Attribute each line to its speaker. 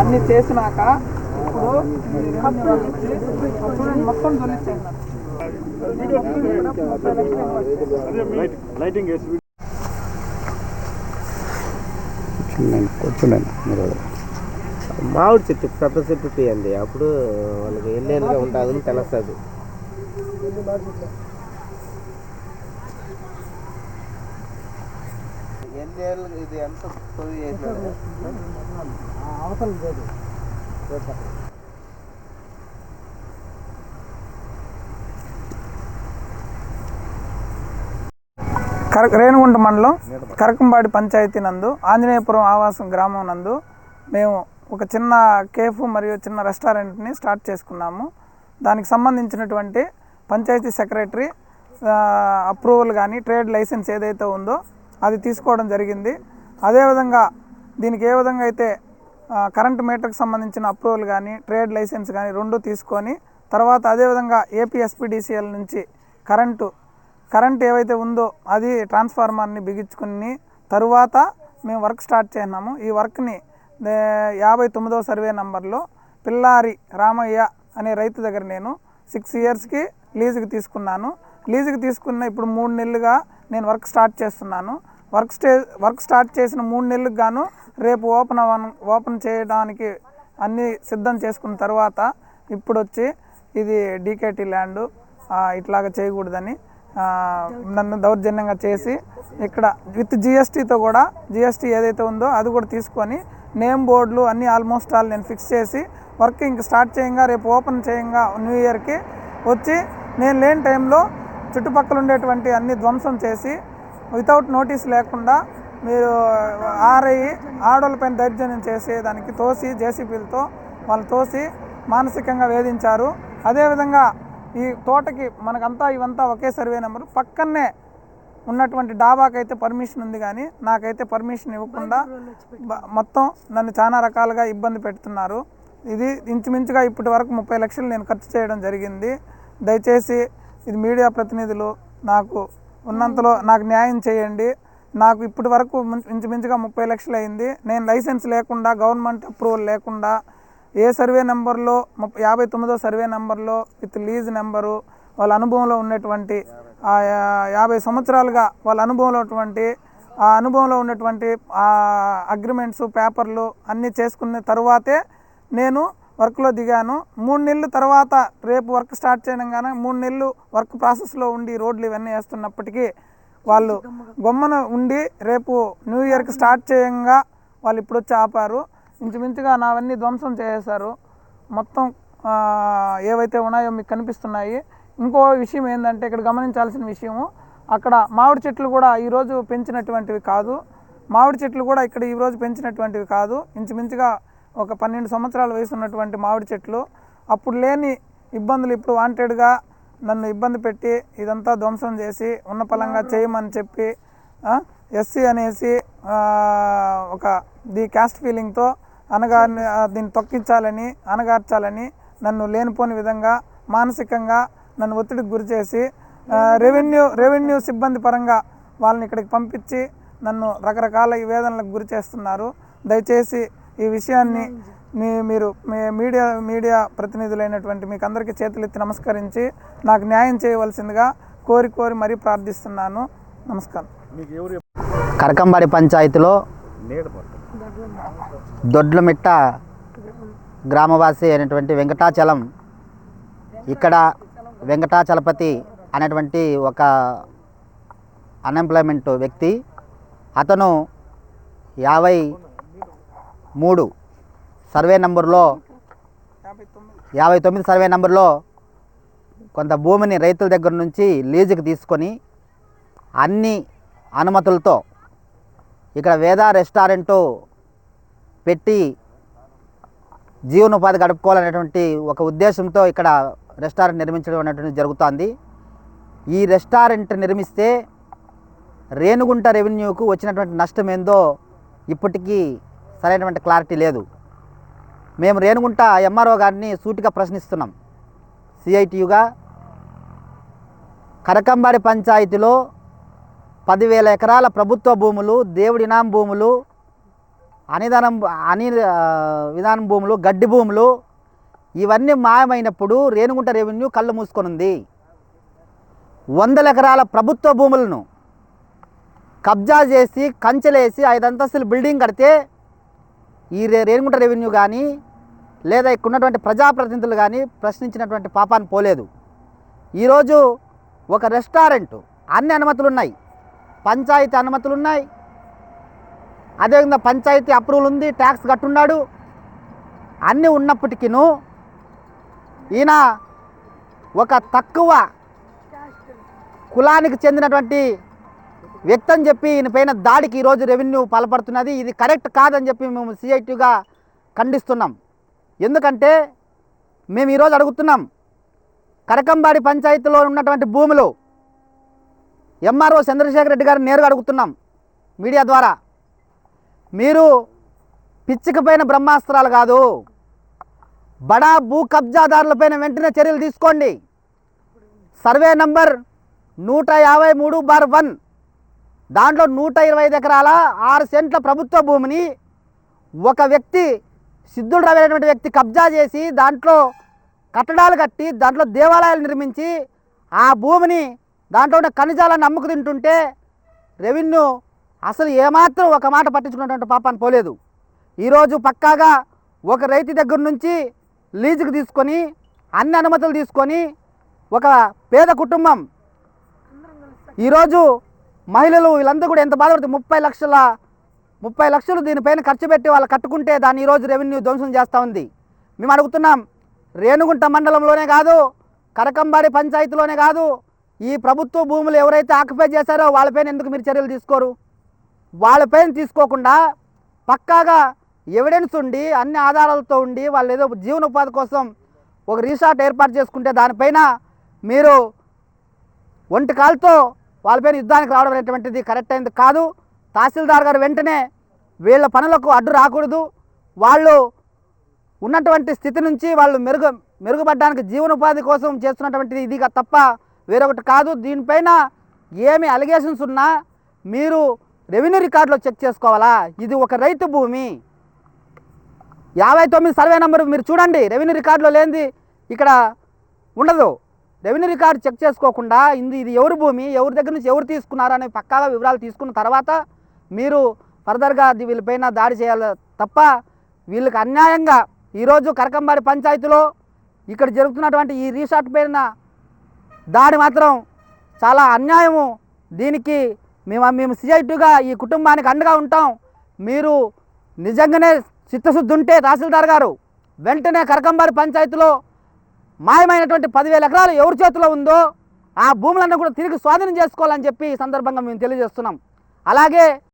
Speaker 1: అన్ని చేసినాక ఇప్పుడు మొత్తం
Speaker 2: వేసి
Speaker 3: కూర్చున్నాను మీరు
Speaker 4: మామిడి చెట్టు పెద్ద చెట్టు తీయండి. అప్పుడు వాళ్ళకి ఎన్నేళ్ళుగా ఉంటుందని తెలుస్తుంది. ఇది ఎంత
Speaker 1: అవసరం లేదు. కర రేణుగుంట మండలం కరకంబాడి పంచాయతీ నందు ఆంజనేయపురం ఆవాసం గ్రామం నందు మేము ఒక చిన్న కేఫ్ మరియు చిన్న రెస్టారెంట్ని స్టార్ట్ చేసుకున్నాము. దానికి సంబంధించినటువంటి పంచాయతీ సెక్రటరీ అప్రూవల్ కానీ ట్రేడ్ లైసెన్స్ ఏదైతే ఉందో అది తీసుకోవడం జరిగింది. అదేవిధంగా దీనికి ఏ విధంగా అయితే కరెంట్ మీటర్కి సంబంధించిన అప్రూవల్ కానీ ట్రేడ్ లైసెన్స్ కానీ రెండు తీసుకొని తర్వాత అదేవిధంగా ఏపీఎస్పీడీసీఎల్ నుంచి కరెంటు కరెంట్ ఏవైతే ఉందో అది ట్రాన్స్ఫార్మర్ని బిగించుకుని తరువాత మేము వర్క్ స్టార్ట్ చేసినాము. ఈ వర్క్ని యాభై తొమ్మిదవ సర్వే నంబర్లో పిల్లారి రామయ్య అనే రైతు దగ్గర నేను సిక్స్ ఇయర్స్కి లీజుకి తీసుకున్నాను. లీజుకి తీసుకున్న ఇప్పుడు మూడు నెలలుగా నేను వర్క్ స్టార్ట్ చేస్తున్నాను. వర్క్ స్టే వర్క్ స్టార్ట్ చేసిన మూడు నెలలకు గాను రేపు ఓపెన్ అవ్వను ఓపెన్ చేయడానికి అన్నీ సిద్ధం చేసుకున్న తర్వాత ఇప్పుడు వచ్చి ఇది డీకేటీ ల్యాండ్ ఇట్లాగా చేయకూడదని నన్ను దౌర్జన్యంగా చేసి ఇక్కడ విత్ జిఎస్టీతో కూడా జిఎస్టీ ఏదైతే ఉందో అది కూడా తీసుకొని నేమ్ బోర్డులు అన్నీ ఆల్మోస్ట్ ఆల్ నేను ఫిక్స్ చేసి వర్క్ ఇంక స్టార్ట్ చేయంగా రేపు ఓపెన్ చేయంగా న్యూ ఇయర్కి వచ్చి నేను లేని టైంలో చుట్టుపక్కల ఉండేటువంటి అన్ని ధ్వంసం చేసి వితౌట్ నోటీస్ లేకుండా మీరు ఆర్ఐ ఆడోళ్ళపైన దౌర్జన్యం చేసి దానికి తోసి జేసీబీలతో వాళ్ళు తోసి మానసికంగా వేధించారు. అదేవిధంగా ఈ తోటకి మనకంతా ఇవంతా ఒకే సర్వే నెంబరు. పక్కనే ఉన్నటువంటి డాబాకైతే పర్మిషన్ ఉంది కానీ నాకైతే పర్మిషన్ ఇవ్వకుండా మొత్తం నన్ను చాలా రకాలుగా ఇబ్బంది పెడుతున్నారు. ఇది ఇంచుమించుగా ఇప్పటి వరకు ముప్పై లక్షలు నేను ఖర్చు చేయడం జరిగింది. దయచేసి ఇది మీడియా ప్రతినిధులు నాకు ఉన్నంతలో నాకు న్యాయం చేయండి. నాకు ఇప్పటి వరకు ఇంచుమించుగా ముప్పై లక్షలు అయింది నేను లైసెన్స్ లేకుండా గవర్నమెంట్ అప్రూవల్ లేకుండా ఏ సర్వే నెంబర్లో ముప్పై యాభై తొమ్మిదో సర్వే నెంబర్లో విత్ లీజ్ నెంబరు వాళ్ళ అనుభవంలో ఉన్నటువంటి యాభై సంవత్సరాలుగా వాళ్ళ అనుభవంలో ఉన్నటువంటి ఆ అనుభవంలో ఉన్నటువంటి అగ్రిమెంట్స్ పేపర్లు అన్నీ చేసుకున్న తరువాతే నేను వర్క్లో దిగాను. మూడు నెలలు తర్వాత రేపు వర్క్ స్టార్ట్ చేయడంగానే మూడు నెలలు వర్క్ ప్రాసెస్లో ఉండి రోడ్లు ఇవన్నీ వేస్తున్నప్పటికీ వాళ్ళు గొమ్మన ఉండి రేపు న్యూ ఇయర్కి స్టార్ట్ చేయంగా వాళ్ళు ఇప్పుడు వచ్చి ఆపారు. ఇంచుమించుగా నావన్నీ ధ్వంసం చేసేశారు. మొత్తం ఏవైతే ఉన్నాయో మీకు కనిపిస్తున్నాయి. ఇంకో విషయం ఏంటంటే ఇక్కడ గమనించాల్సిన విషయము అక్కడ మామిడి చెట్లు కూడా ఈరోజు పెంచినటువంటివి కాదు. మామిడి చెట్లు కూడా ఇక్కడ ఈరోజు పెంచినటువంటివి కాదు. ఇంచుమించుగా ఒక పన్నెండు సంవత్సరాల వయసు ఉన్నటువంటి మామిడి చెట్లు అప్పుడు లేని ఇబ్బందులు ఇప్పుడు వాంటెడ్గా నన్ను ఇబ్బంది పెట్టి ఇదంతా ధ్వంసం చేసి ఉన్న పలంగా చేయమని చెప్పి ఎస్సీ అనేసి ఒక ది క్యాస్ట్ ఫీలింగ్తో అనగా దీన్ని తొక్కించాలని అనగార్చాలని నన్ను లేనిపోని విధంగా మానసికంగా నన్ను ఒత్తిడికి గురి చేసి ఆ, రెవెన్యూ రెవెన్యూ సిబ్బంది పరంగా వాళ్ళని ఇక్కడికి పంపించి నన్ను రకరకాల వేదనలకు గురి చేస్తున్నారు. దయచేసి ఈ విషయాన్ని మీ మీరు మీ మీడియా మీడియా ప్రతినిధులైనటువంటి మీకు అందరికీ చేతులెత్తి నమస్కరించి నాకు న్యాయం చేయవలసిందిగా కోరి కోరి మరీ ప్రార్థిస్తున్నాను. నమస్కారం.
Speaker 3: కరకంబాడి పంచాయతీలో దొడ్లమిట్ట గ్రామవాసి అయినటువంటి వెంకటాచలం ఇక్కడ వెంకటాచలపతి అనేటువంటి ఒక అన్ఎంప్లాయ్మెంట్ వ్యక్తి. అతను యాభై మూడు. సర్వే నంబర్లో
Speaker 1: యాభై తొమ్మిది
Speaker 3: సర్వే నంబర్లో కొంత భూమిని రైతుల దగ్గర నుంచి లీజుకి తీసుకొని అన్ని అనుమతులతో ఇక్కడ వేద రెస్టారెంటు పెట్టి జీవనోపాధి గడుపుకోవాలనేటువంటి ఒక ఉద్దేశంతో ఇక్కడ రెస్టారెంట్ నిర్మించడం అనేటువంటి జరుగుతోంది. ఈ రెస్టారెంట్ నిర్మిస్తే రేణుగుంట రెవెన్యూకు వచ్చినటువంటి నష్టం ఏందో ఇప్పటికీ సరైనటువంటి క్లారిటీ లేదు. మేము రేణుగుంట ఎంఆర్ఓ గారిని సూటిగా ప్రశ్నిస్తున్నాం. సిఐటియుగా కరకంబాడి పంచాయతీలో పదివేల ఎకరాల ప్రభుత్వ భూములు దేవుడి ఇనాం భూములు అనిదానం అని విధానం భూములు గడ్డి భూములు ఇవన్నీ మాయమైనప్పుడు రేణుగుంట రెవెన్యూ కళ్ళు మూసుకొనుంది. వందల ఎకరాల ప్రభుత్వ భూములను కబ్జా చేసి కంచెలేసి ఐదు అంతస్తులు బిల్డింగ్ కడితే ఈ రే రేణుగుంట రెవెన్యూ కానీ లేదా ఇక్కడ ఉన్నటువంటి ప్రజాప్రతినిధులు కానీ ప్రశ్నించినటువంటి పాపాన్ని పోలేదు. ఈరోజు ఒక రెస్టారెంట్ అన్ని అనుమతులు ఉన్నాయి పంచాయతీ అనుమతులు ఉన్నాయి అదేవిధంగా పంచాయతీ అప్రూవల్ ఉంది ట్యాక్స్ కట్టున్నాడు. అన్నీ ఉన్నప్పటికీను ఈయన ఒక తక్కువ కులానికి చెందినటువంటి వ్యక్తి అని చెప్పి ఈయన పైన దాడికి ఈరోజు రెవెన్యూ పాల్పడుతున్నది. ఇది కరెక్ట్ కాదని చెప్పి మేము సిఐటిగా ఖండిస్తున్నాం. ఎందుకంటే మేము ఈరోజు అడుగుతున్నాం కరకంబాడి పంచాయతీలో ఉన్నటువంటి భూములు ఎంఆర్ఓ చంద్రశేఖర్ రెడ్డి గారిని నేరుగా అడుగుతున్నాం మీడియా ద్వారా. మీరు పిచ్చికపైన బ్రహ్మాస్త్రాలు కాదు బడా భూ కబ్జాదారులపైన వెంటనే చర్యలు తీసుకోండి. సర్వే నంబర్ నూట యాభై మూడు బార్ వన్ దాంట్లో నూట ఇరవై ఐదు ఎకరాల ఆరు సెంట్ల ప్రభుత్వ భూమిని ఒక వ్యక్తి సిద్ధుడు రవి అనేటువంటి వ్యక్తి కబ్జా చేసి దాంట్లో కట్టడాలు కట్టి దాంట్లో దేవాలయాలు నిర్మించి ఆ భూమిని దాంట్లో ఉన్న ఖనిజాలను అమ్ముకు తింటుంటే రెవెన్యూ అసలు ఏమాత్రం ఒక మాట పట్టించుకున్నటువంటి పాపాన్ని పోలేదు. ఈరోజు పక్కాగా ఒక రైతు దగ్గర నుంచి లీజుకు తీసుకొని అన్ని అనుమతులు తీసుకొని ఒక పేద కుటుంబం ఈరోజు మహిళలు వీళ్ళందరూ కూడా ఎంత బాధపడుతుంది ముప్పై లక్షల ముప్పై లక్షలు దీనిపైన ఖర్చు పెట్టి వాళ్ళు కట్టుకుంటే దాన్ని ఈరోజు రెవెన్యూ ధ్వంసం చేస్తూ ఉంది. మేము అడుగుతున్నాం రేణుగుంట మండలంలోనే కాదు కరకంబాడి పంచాయతీలోనే కాదు ఈ ప్రభుత్వ భూములు ఎవరైతే ఆక్యుపై చేశారో వాళ్ళపైన ఎందుకు మీరు చర్యలు తీసుకోరు? వాళ్ళపైన తీసుకోకుండా పక్కాగా ఎవిడెన్స్ ఉండి అన్ని ఆధారాలతో ఉండి వాళ్ళు ఏదో జీవనోపాధి కోసం ఒక రీసార్ట్ ఏర్పాటు చేసుకుంటే దానిపైన మీరు ఒంటి కాలుతో వాళ్ళపైన యుద్ధానికి రావడం అనేటువంటిది కరెక్ట్ అయింది. కాదు తహసీల్దార్ గారు వెంటనే వీళ్ళ పనులకు అడ్డు రాకూడదు. వాళ్ళు ఉన్నటువంటి స్థితి నుంచి వాళ్ళు మెరుగు మెరుగుపడడానికి జీవనోపాధి కోసం చేస్తున్నటువంటిది ఇది తప్ప వేరొకటి కాదు. దీనిపైన ఏమి అలిగేషన్స్ ఉన్నా మీరు రెవెన్యూ రికార్డులో చెక్ చేసుకోవాలా? ఇది ఒక రైతు భూమి. యాభై తొమ్మిది సర్వే నెంబర్ మీరు చూడండి. రెవెన్యూ రికార్డులో లేనిది ఇక్కడ ఉండదు. రెవెన్యూ రికార్డు చెక్ చేసుకోకుండా ఇది ఇది ఎవరి భూమి ఎవరి దగ్గర నుంచి ఎవరు తీసుకున్నారు అనే పక్కాగా వివరాలు తీసుకున్న తర్వాత మీరు ఫర్దర్గా వీళ్ళపైన దాడి చేయాలి తప్ప వీళ్ళకి అన్యాయంగా ఈరోజు కరకంబారి పంచాయతీలో ఇక్కడ జరుగుతున్నటువంటి ఈ రీసార్ట్ పైన దాడి మాత్రం చాలా అన్యాయము. దీనికి మేము మేము సిఐటిగా ఈ కుటుంబానికి అండగా ఉంటాం. మీరు నిజంగానే చిత్తశుద్ధి ఉంటే తహసీల్దార్ గారు వెంటనే కరకంబారి పంచాయతీలో మాయమైనటువంటి పదివేల ఎకరాలు ఎవరి చేతిలో ఉందో ఆ భూములన్నీ కూడా తిరిగి స్వాధీనం చేసుకోవాలని చెప్పి ఈ సందర్భంగా మేము తెలియజేస్తున్నాం. అలాగే